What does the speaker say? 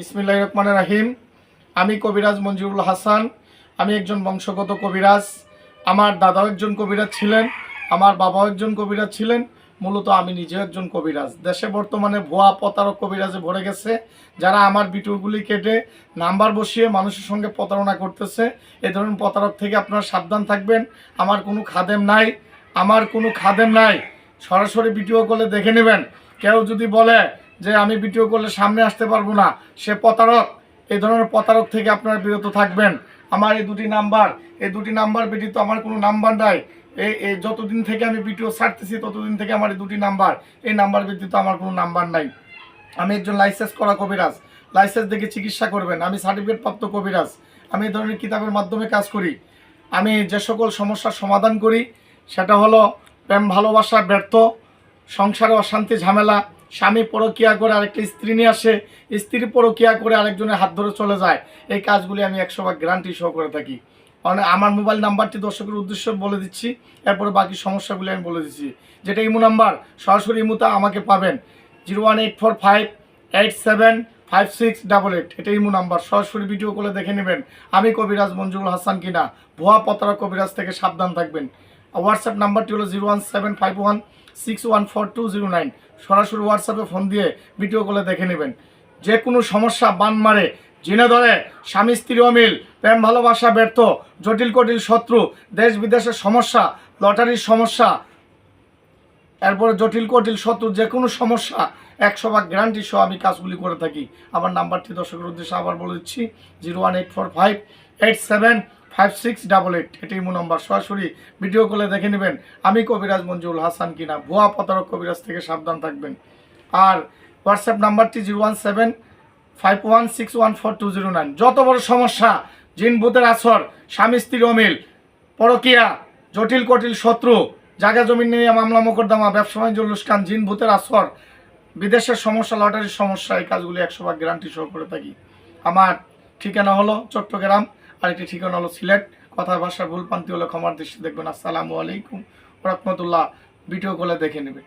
বিসমিল্লাহ রহমান রাহিম। আমি কবিরাজ মঞ্জুরুল হাসান। আমি একজন বংশগত কবিরাজ। আমার দাদাও একজন কবিরাজ ছিলেন। আমার বাবাও একজন কবিরাজ ছিলেন। মূলত আমি নিজেও একজন কবিরাজ। দেশে বর্তমানে ভুয়া প্রতারক কবিরাজে ভরে গেছে। যারা আমার ভিডিওগুলি কেটে নাম্বার বসিয়ে মানুষের সঙ্গে প্রতারণা করতেছে, এ ধরনের প্রতারক থেকে আপনারা সাবধান থাকবেন। আমার কোনো খাদেম নাই। আমার কোনো খাদেম নাই। সরাসরি ভিডিও কলে দেখে নেবেন। কেউ যদি বলে যে আমি ভিডিও করলে সামনে আসতে পারব না, সে প্রতারক। এই ধরনের প্রতারক থেকে আপনারা বিরত থাকবেন। আমার এই দুটি নাম্বার, এই দুটি নাম্বার ব্যতীত আমার কোনো নাম্বার নাই। এই এই যতদিন থেকে আমি ভিডিও ছাড়তেছি, ততদিন থেকে আমার এই দুটি নাম্বার। এই নাম্বার ব্যতীত আমার কোনো নাম্বার নাই। আমি একজন লাইসেন্স করা কবিরাজ। লাইসেন্স দেখে চিকিৎসা করবেন। আমি সার্টিফিকেট প্রাপ্ত কবিরাজ। আমি এই ধরনের কিতাবের মাধ্যমে কাজ করি। আমি যে সকল সমস্যার সমাধান করি, সেটা হলো প্রেম, ভালোবাসা, ব্যর্থ, সংসারে অশান্তি, ঝামেলা স্বামী পরকিয়া করে আরেকটা স্ত্রী নিয়ে আসে, স্ত্রী পরকিয়া করে আরেকজনের হাত ধরে চলে যায়। এই কাজগুলি আমি একশো ভাগ গ্যারান্টি সহ করে থাকি। আমার মোবাইল নাম্বারটি দর্শকের উদ্দেশ্যে বলে দিচ্ছি, এরপরে বাকি সমস্যাগুলি আমি বলে দিচ্ছি। যেটা ইমো নাম্বার, সরাসরি ইমোতে আমাকে পাবেন। Zero one eight four five eight seven five six double eight. এটা ইমো নাম্বার, সরাসরি ভিডিও করে দেখে নেবেন। আমি কবিরাজ মঞ্জুরুল হাসান কিনা। ভুয়া পতারা কবিরাজ থেকে সাবধান থাকবেন। হোয়াটসঅ্যাপ নাম্বারটি হলো zero one seven five one six one four two zero nine সরাসরি হোয়াটসঅ্যাপে ফোন দিয়ে ভিডিও কলে দেখে নেবেন। যে কোনো সমস্যা, বান মারে, জিনে ধরে, স্বামী, স্ত্রী অমিল, প্রেম, ভালোবাসা, ব্যর্থ, জটিল কটিল শত্রু, দেশ, বিদেশের সমস্যা, লটারির সমস্যা, এরপরে জটিল কটিল শত্রু, যে কোনো সমস্যা, একশো ভাগ গ্যারান্টি সহ আমি কাজগুলি করে থাকি। আমার নাম্বারটি দর্শকের উদ্দেশ্যে আবার বলে দিচ্ছি zero one eight four five eight seven five six double eight এটি মো নম্বর। সরাসরি ভিডিও কলে দেখে নেবেন আমি কবিরাজ মঞ্জুল হাসান কিনা। ভুয়া প্রতারক কবিরাজ থেকে সাবধান থাকবেন। আর হোয়াটসঅ্যাপ নাম্বারটি zero one seven five one six one four two zero nine যত বড় সমস্যা, জিন ভূতের আসর স্বামী স্ত্রীর অমিল, পরকিয়া, জটিল কটিল শত্রু জায়গা জমি নিয়ে মামলা মোকদ্দমা, ব্যবসা বাণিজ্য লুস্কান, জিন ভূতের আসর বিদেশের সমস্যা, লটারির সমস্যা, এই কাজগুলি একশো ভাগ গ্যারান্টি সহ করে থাকি। আমার ঠিকানা হলো চট্টগ্রাম আর একটি ঠিকানা হলো সিলেট কথা ভাষা ভুল পান্তি হলে ক্ষমার দৃষ্টি দেখবেন। আসসালামু আলাইকুম রহমতুল্লাহ। ভিডিও কলে দেখে নেবেন।